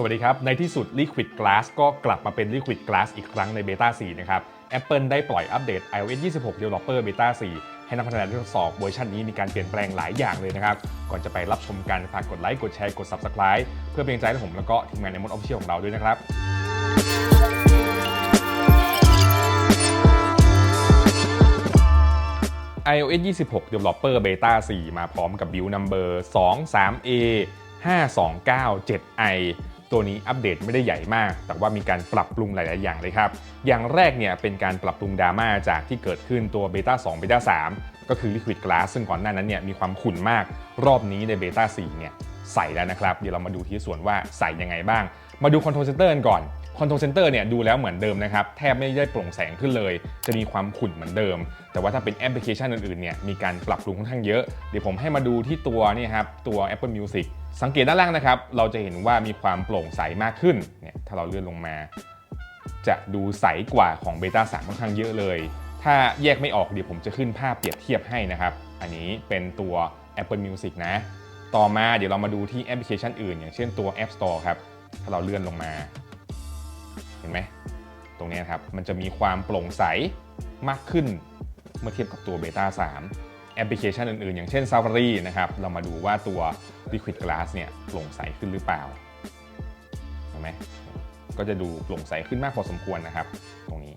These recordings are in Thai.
สวัสดีครับ ในที่สุด Liquid Glass ก็กลับมาเป็น Liquid Glass อีกครั้งในเบต้า4นะครับ Apple ได้ปล่อยอัปเดต iOS 26 Developer Beta 4 ให้นักพัฒนาได้ทดสอบเวอร์ชันนี้มีการเปลี่ยนแปลงหลายอย่างเลยนะครับ ก่อนจะไปรับชมกันฝากกดไลค์ กดแชร์ กด Subscribe เพื่อเป็นกำลังใจให้ผมแล้วก็ทีมงานในมดออฟฟิเชียลของเราด้วยนะครับ iOS 26 Developer Beta 4 มาพร้อมกับ Build Number 23A 5297i ตัวนี้อัปเดตไม่ได้ใหญ่มาก แต่ว่ามีการปรับปรุงหลาย ๆ อย่างเลยครับ อย่างแรกเนี่ยเป็นการปรับปรุงดราม่าจากที่เกิดขึ้นตัวเบต้า2เบต้า3ก็คือ Liquid Glass ซึ่งก่อนหน้านั้นเนี่ยมีความขุ่นมาก รอบนี้ในเบต้า4เนี่ยใส่แล้วนะครับ เดี๋ยวเรามาดูที่ส่วนว่าใส่ยังไงบ้าง มาดู Control Center กันก่อน Control Center เนี่ยดูแล้วเหมือนเดิมนะครับ แทบไม่ได้โปร่งแสงขึ้นเลย จะมีความขุ่นเหมือนเดิม แต่ว่าถ้าเป็นแอปพลิเคชันอื่นๆเนี่ยมีการปรับปรุงค่อนข้างเยอะ เดี๋ยวผมให้มาดูที่ตัวนี่ครับตัว Apple Music สังเกตด้านล่างนะครับ เราจะเห็นว่ามีความโปร่งใสมากขึ้นเนี่ยถ้าเราเลื่อนลงมา จะดูใสกว่าของ Beta 3ค่อนข้างเยอะเลย ถ้าแยกไม่ออกเดี๋ยวผมจะขึ้นภาพเปรียบเทียบให้นะครับ อันนี้เป็นตัว Apple Music นะ ต่อมาเดี๋ยวเรามาดูที่แอปพลิเคชันอื่น อย่างเช่นตัว App Store ครับ ถ้าเราเลื่อนลงมา เห็นไหมตรงนี้ครับมันจะมีความโปร่งใสมากขึ้นเมื่อเทียบกับตัว Beta 3 แอปพลิเคชันอื่นๆ อย่างเช่น Safari นะครับเรามาดูว่าตัว Liquid Glass เนี่ยโปร่งใสขึ้นหรือเปล่าเห็นไหมก็จะดูโปร่งใสขึ้นมากพอสมควรนะครับ ตรงนี้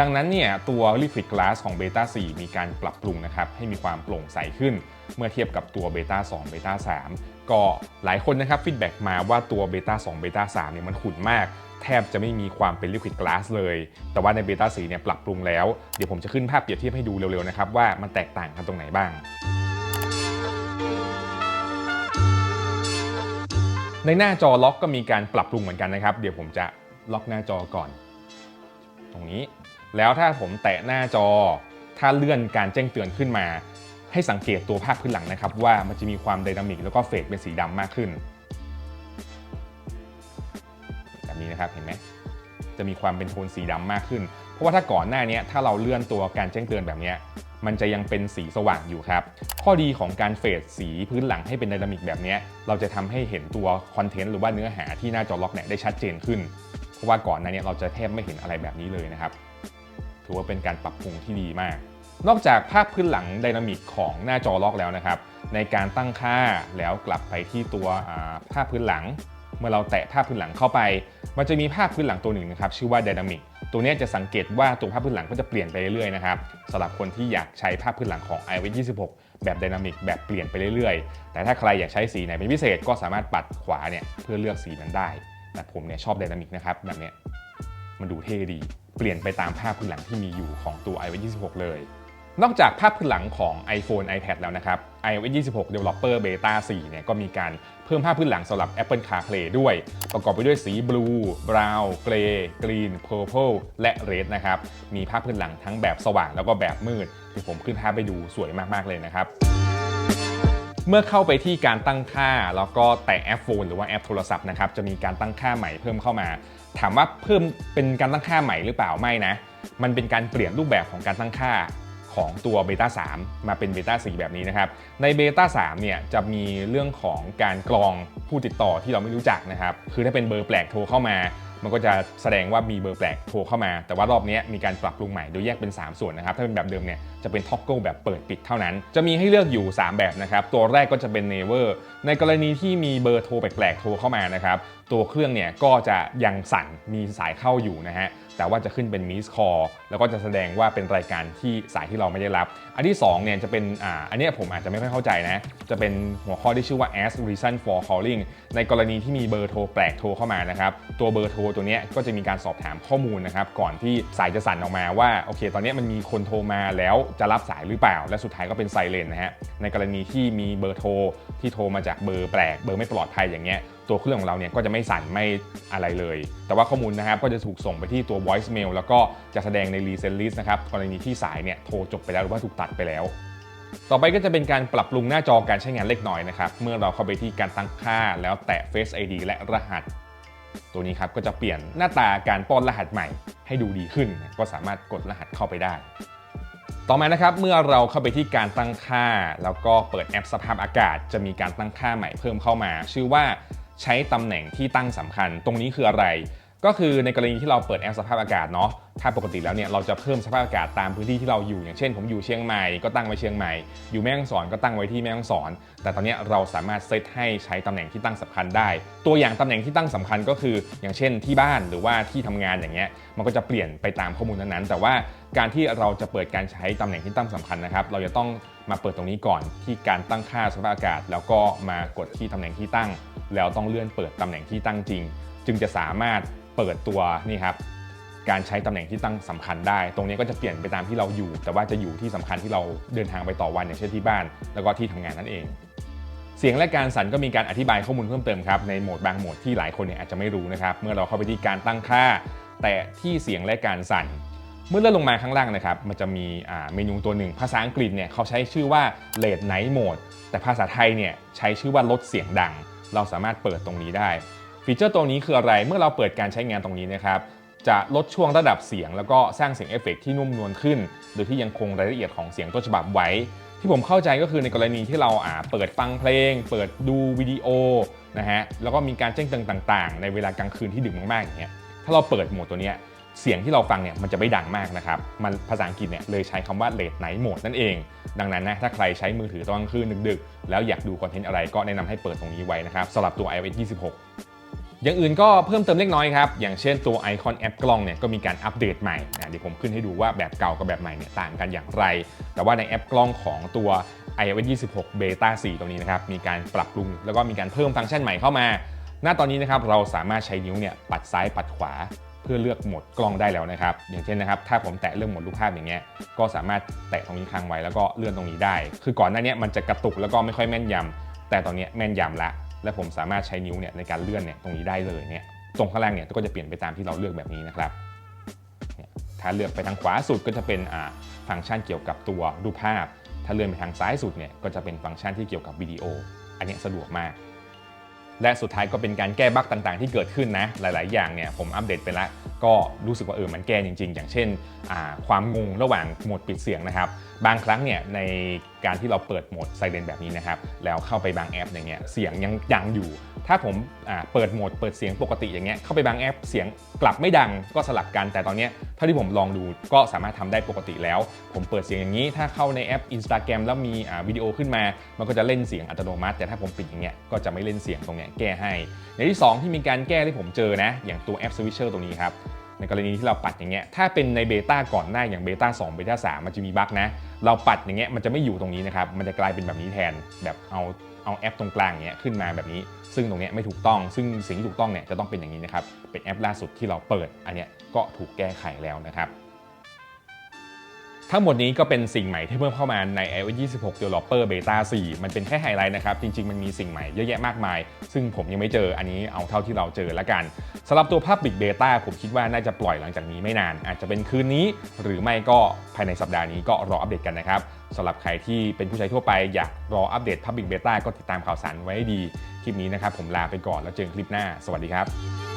ดังนั้นเนี่ยตัว Liquid Glass ของ Beta 4 มีการปรับปรุงนะครับให้มีความโปร่งใสขึ้น เมื่อเทียบกับตัว Beta 2 Beta 3ก็หลายคนนะครับฟีดแบ็กมาว่าตัว Beta 2 Beta 3เนี่ยมันขุ่นมาก แทบจะไม่มีความเป็น Liquid Glass เลย แต่ว่าใน Beta 4เนี่ยปรับปรุงแล้ว เดี๋ยวผมจะขึ้นภาพเปรียบเทียบให้ดูเร็วๆนะครับว่ามันแตกต่างกันตรงไหนบ้างในหน้าจอล็อกก็มีการปรับปรุงเหมือนกันนะครับ เดี๋ยวผมจะล็อกหน้าจอก่อน ตรงนี้ แล้วถ้าผมแตะหน้าจอ ถ้าเลื่อนการแจ้งเตือนขึ้นมา ให้สังเกตตัวภาพพื้นหลังนะครับ ว่ามันจะมีความไดนามิกแล้วก็เฟดเป็นสีดำมากขึ้น แบบนี้นะครับเห็นไหมจะมีความเป็นโทนสีดำมากขึ้น เพราะว่าถ้าก่อนหน้านี้ถ้าเราเลื่อนตัวการแจ้งเตือนแบบนี้มันจะยังเป็นสีสว่างอยู่ครับ ข้อดีของการเฟดสีพื้นหลังให้เป็นไดนามิกแบบนี้ เราจะทำให้เห็นตัวคอนเทนต์หรือว่าเนื้อหาที่หน้าจอล็อกเนี่ยได้ชัดเจนขึ้น เพราะว่าก่อนหน้านี้เราจะแทบไม่เห็นอะไรแบบนี้เลยนะครับ ถือว่าเป็นการปรับปรุงที่ดีมาก นอกจากภาพพื้นหลังไดนามิกของหน้าจอล็อกแล้วนะครับ ในการตั้งค่าแล้วกลับไปที่ตัวภาพพื้นหลัง มื่อเราแตะภาพพื้นหลังเข้าไป มันจะมีภาพพื้นหลังตัวหนึ่งนะครับชื่อว่า Dynamic ตัวนี้จะสังเกตว่าตัวภาพพื้นหลังก็จะเปลี่ยนไปเรื่อยๆนะครับสำหรับคนที่อยากใช้ภาพพื้นหลังของ iOS 26แบบ Dynamic แบบเปลี่ยนไปเรื่อยๆ แต่ถ้าใครอยากใช้สีไหนเป็นพิเศษก็สามารถปัดขวาเนี่ยเพื่อเลือกสีนั้นได้ แต่ผมเนี่ยชอบ Dynamic นะครับแบบเนี้ยมันดูเท่ดี เปลี่ยนไปตามภาพพื้นหลังที่มีอยู่ของตัว iOS 26เลย นอกจากภาพพื้นหลังของ iPhone iPad แล้วนะครับ iOS 26 Developer Beta 4 เนี่ยก็มีการเพิ่มภาพพื้นหลังสำหรับ Apple CarPlay ด้วย ประกอบไปด้วยสี Blue Brown Gray Green Purple และ Red นะครับ มีภาพพื้นหลังทั้งแบบสว่างแล้วก็แบบมืดเดี๋ยวผมขึ้นภาพไปดูสวยมากๆเลยนะครับเมื่อเข้าไปที่การตั้งค่าแล้วก็แตะแอปโฟนหรือว่าแอปโทรศัพท์นะครับจะมีการตั้งค่าใหม่เพิ่มเข้ามา ถามว่าเพิ่มเป็นการตั้งค่าใหม่หรือเปล่าไม่นะ มันเป็นการเปลี่ยนรูปแบบของการตั้งค่า ของตัวเบต้า3มาเป็นเบต้า4แบบนี้นะครับ ในเบต้า3เนี่ยจะมีเรื่องของการกรองผู้ติดต่อที่เราไม่รู้จักนะครับ คือถ้าเป็นเบอร์แปลกโทรเข้ามา มันก็จะแสดงว่ามีเบอร์แปลกโทรเข้ามา แต่ว่ารอบนี้มีการปรับปรุงใหม่โดยแยกเป็น 3 ส่วนนะครับ ถ้าเป็นแบบเดิมเนี่ยจะเป็นท็อกเกิลแบบเปิดปิดเท่านั้น จะมีให้เลือกอยู่ 3 แบบนะครับ ตัวแรกก็จะเป็น Never ในกรณีที่มีเบอร์โทรแปลกๆโทรเข้ามานะครับ ตัวเครื่องเนี่ยก็จะยังสั่นมีสายเข้าอยู่นะฮะ แต่ว่าจะขึ้นเป็น miss call แล้วก็จะแสดงว่าเป็นรายการที่สายที่เราไม่ได้รับ อันที่2เนี่ยจะเป็นอ่าอันนี้ผมอาจจะไม่ค่อยเข้าใจนะ จะเป็นหัวข้อที่ชื่อว่า as reason for calling ในกรณีที่มีเบอร์โทรแปลกโทรเข้ามานะครับตัวเบอร์โทรตัวนี้ก็จะมีการสอบถามข้อมูลนะครับก่อนที่สายจะสั่นออกมาว่าโอเค ตอนนี้มันมีคนโทรมาแล้วจะรับสายหรือเปล่า และสุดท้ายก็เป็นไซเรนนะฮะในกรณีที่มีเบอร์โทรที่โทรมาจากเบอร์แปลกเบอร์ไม่ปลอดภัยอย่างเงี้ย ตัวเครื่องของเราเนี่ยก็จะไม่สั่นไม่อะไรเลย แต่ว่าข้อมูลนะครับก็จะถูกส่งไปที่ตัว voicemail แล้วก็จะแสดงใน resend list นะครับกรณีที่สายเนี่ยโทรจบไปแล้วหรือว่าถูกตัดไปแล้ว ต่อไปก็จะเป็นการปรับปรุงหน้าจอการใช้งานเล็กน้อยนะครับเมื่อเราเข้าไปที่การตั้งค่าแล้วแตะ Face ID และรหัส ตัวนี้ครับก็จะเปลี่ยนหน้าตาการป้อนรหัสใหม่ ให้ดูดีขึ้น ก็สามารถกดรหัสเข้าไปได้ต่อมานะครับเมื่อเราเข้าไปที่การตั้งค่า แล้วก็เปิดแอปสภาพอากาศ จะมีการตั้งค่าใหม่เพิ่มเข้ามา ชื่อว่า ใช้ตำแหน่งที่ตั้งสำคัญ ตรงนี้คืออะไร ก็คือในกรณีที่เราเปิดแอปสภาพอากาศเนาะถ้าปกติแล้วเนี่ยเราจะเพิ่มสภาพอากาศตามพื้นที่ที่เราอยู่ อย่างเช่น ผมอยู่เชียงใหม่ก็ตั้งไว้เชียงใหม่ อยู่แม่ฮ่องสอนก็ตั้งไว้ที่แม่ฮ่องสอน แต่ตอนนี้เราสามารถเซตให้ใช้ตำแหน่งที่ตั้งสำคัญได้ ตัวอย่างตำแหน่งที่ตั้งสำคัญก็คือ อย่างเช่นที่บ้านหรือว่าที่ทำงานอย่างเงี้ยมันก็จะเปลี่ยนไปตามข้อมูลนั้นๆ แต่ว่าการที่เราจะเปิดการใช้ตำแหน่งที่ตั้งสำคัญนะครับ เราจะต้องมาเปิดตรงนี้ก่อนที่การตั้งค่าสภาพอากาศ แล้วก็มากดที่ตำแหน่งที่ตั้ง แล้วต้องเลื่อนเปิดตำแหน่งที่ตั้งจริง จึงจะสามารถเปิดตัวนี่ครับการใช้ตำแหน่งที่ตั้งสำคัญได้ ตรงนี้ก็จะเปลี่ยนไปตามที่เราอยู่ แต่ว่าจะอยู่ที่สำคัญที่เราเดินทางไปต่อวันอย่างเช่นที่บ้าน แล้วก็ที่ทำงานนั่นเอง เสียงและการสั่นก็มีการอธิบายข้อมูลเพิ่มเติมครับในโหมดบางโหมดที่หลายคนเนี่ยอาจจะไม่รู้นะครับเมื่อเราเข้าไปที่การตั้งค่า แต่ที่เสียงและการสั่น เมื่อเลื่อนลงมาข้างล่างนะครับมันจะมีเมนูตัวหนึ่ง ภาษาอังกฤษเนี่ยเขาใช้ชื่อว่า late night mode แต่ภาษาไทยเนี่ยใช้ชื่อว่าลดเสียงดัง เราสามารถเปิดตรงนี้ได้ ฟีเจอร์ตัวนี้คืออะไรเมื่อเราเปิดการใช้งานตรงนี้นะครับจะลดช่วงระดับเสียง แล้วก็สร้างเสียงเอฟเฟกต์ที่นุ่มนวลขึ้น โดยที่ยังคงรายละเอียดของเสียงต้นฉบับไว้ ที่ผมเข้าใจก็คือในกรณีที่เราอ่าเปิดฟังเพลง เปิดดูวิดีโอนะฮะแล้วก็มีการแจ้งเตือนต่าง ๆ ในเวลากลางคืนที่ดึกมากๆอย่างเงี้ยถ้าเราเปิดโหมดตัวเนี้ย เสียงที่เราฟังเนี่ยมันจะไม่ดังมากนะครับ มันภาษาอังกฤษเนี่ยเลยใช้คำว่า late night mode นั่นเอง ดังนั้นนะถ้าใครใช้มือถือตอนกลางคืนดึกๆ แล้วอยากดูคอนเทนต์อะไรก็แนะนำให้เปิดตรงนี้ไว้นะครับสำหรับตัว iOS 26อย่างอื่นก็เพิ่มเติมเล็กน้อยครับ อย่างเช่นตัวไอคอนแอปกล้องเนี่ยก็มีการอัปเดตใหม่อะเดี๋ยวผมขึ้นให้ดูว่าแบบเก่ากับแบบใหม่เนี่ยต่างกันอย่างไร แต่ว่าในแอปกล้องของตัว iOS 26 Beta 4 ตรงนี้นะครับ มีการปรับปรุง แล้วก็มีการเพิ่มฟังก์ชันใหม่เข้ามา ณ ตอนนี้นะครับเราสามารถใช้นิ้วเนี่ยปัดซ้ายปัดขวา เพื่อเลือกโหมดกล้องได้แล้วนะครับ อย่างเช่นนะครับ ถ้าผมแตะเรื่องโหมดรูปภาพอย่างเงี้ย ก็สามารถแตะตรงนี้ค้างไว้แล้วก็เลื่อนตรงนี้ได้ คือก่อนหน้านี้มันจะกระตุกแล้วก็ไม่ค่อยแม่นยำแต่ตอนนี้แม่นยำละ และผมสามารถใช้นิ้วเนี่ยในการเลื่อนเนี่ยตรงนี้ได้เลยเนี่ย ตรงข้างล่างเนี่ยก็จะเปลี่ยนไปตามที่เราเลือกแบบนี้นะครับ ถ้าเลือกไปทางขวาสุดก็จะเป็นอ่าฟังก์ชันเกี่ยวกับตัวรูปภาพ ถ้าเลื่อนไปทางซ้ายสุดเนี่ยก็จะเป็นฟังก์ชันที่เกี่ยวกับวิดีโอ อันนี้สะดวกมาก และสุดท้ายก็เป็นการแก้บั๊กต่างๆ ที่เกิดขึ้นนะ หลาย ๆ อย่างเนี่ยผมอัปเดตไปแล้ว ก็รู้สึกว่าเออมันแก้จริง ๆ อย่างเช่นความงงระหว่างโหมดปิดเสียงนะครับ บางครั้งเนี่ยในการที่เราเปิดโหมดไซเรนแบบนี้นะครับ แล้วเข้าไปบางแอปอย่างเงี้ยเสียงยังดังอยู่ ถ้าผมเปิดโหมดเปิดเสียงปกติอย่างเงี้ยเข้าไปบางแอปเสียงกลับไม่ดังก็สลับกันแต่ตอนเนี้ยเท่าที่ผมลองดูก็สามารถทำได้ปกติแล้ว ผมเปิดเสียงอย่างนี้ ถ้าเข้าในแอป Instagram แล้วมีวิดีโอขึ้นมา มันก็จะเล่นเสียงอัตโนมัติ แต่ถ้าผมปิดอย่างเงี้ยก็จะไม่เล่นเสียงตรงเนี้ยแก้ให้อย่างที่สองที่มีการแก้ที่ผมเจอนะอย่างตัวแอป Switcher ตรงนี้ครับ ในกรณีที่เราปัดอย่างเงี้ยถ้าเป็นในเบต้าก่อนหน้าอย่างเบต้า2เบต้า3มันจะมีบั๊กนะ เราปัดอย่างเงี้ยมันจะไม่อยู่ตรงนี้นะครับ มันจะกลายเป็นแบบนี้แทนแบบเอาเอาแอปตรงกลางเงี้ยขึ้นมาแบบนี้ ซึ่งตรงเนี้ยไม่ถูกต้อง ซึ่งสิ่งที่ถูกต้องเนี่ยจะต้องเป็นอย่างนี้นะครับเป็นแอปล่าสุดที่เราเปิดอันเนี้ยก็ถูกแก้ไขแล้วนะครับ ทั้งหมดนี้ก็เป็นสิ่งใหม่ที่เพิ่มเข้ามาใน iOS 26 Developer Beta 4 มันเป็นแค่ไฮไลท์นะครับ จริง ๆ มันมีสิ่งใหม่เยอะแยะมากมาย ซึ่งผมยังไม่เจออันนี้เอาเท่าที่เราเจอละกันสำหรับตัว Public Beta ผมคิดว่าน่าจะปล่อยหลังจากนี้ไม่นาน อาจจะเป็นคืนนี้ หรือไม่ก็ภายในสัปดาห์นี้ก็รออัปเดตกันนะครับสำหรับใครที่เป็นผู้ใช้ทั่วไปอยากรออัปเดต Public Beta ก็ติดตามข่าวสารไว้ให้ดีคลิปนี้นะครับผมลาไปก่อนแล้วเจอกันคลิปหน้า สวัสดีครับ